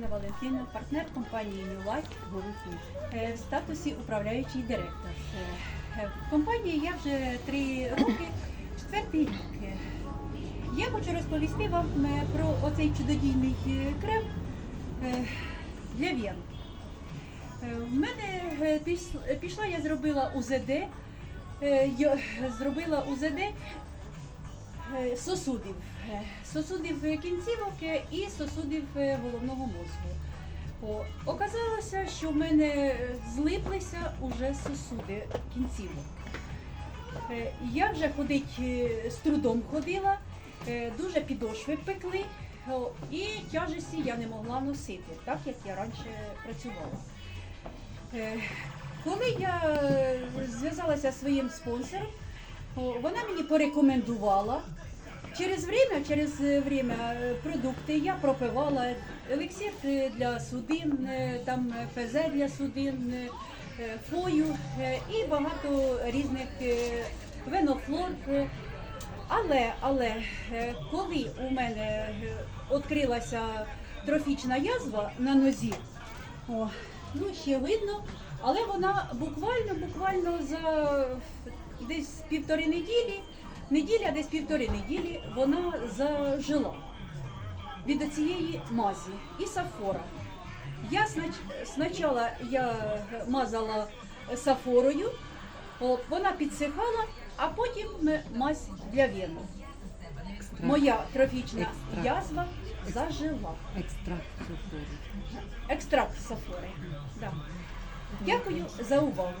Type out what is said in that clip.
Іванівна Валентина, партнер компанії New Life е, в статусі управляючий директор. Е, В компанії я вже три роки, четвертий рік. Е, Я хочу розповісти вам е, про оцей чудодійний е, крем е, для вен. Е, В мене е, пішла, я зробила УЗД, е, зробила УЗД е, сосудів, е, сосудів кінцівок е, і сосудів е, головного мозку. О, оказалося, що в мене е, злиплися уже сосуди кінцівок. Е, Я вже ходить е, з трудом ходила, е, дуже підошви пекли, і тяжесті я не могла носити, так як я раніше працювала. Е, Коли я е, зв'язалася зі своїм спонсором, вона мені порекомендувала. Через время, через е, время е, продукти я пропивала елексир е, для судин, там е, ФЗ для судин, фою і багато різних венофлор. Але, але коли у мене відкрилася трофічна язва на нозі, о, ну ще видно, але вона буквально, буквально за десь півтори неділі, неділя, десь півтори неділі вона зажила від цієї мазі і сафора. Я спочатку я мазала сафорою, вона підсихала, а потім мазь для вену. Моя трофічна Екстракт. язва зажила. Екстракт сухого. Екстракт сафори. Да. Дякую за увагу.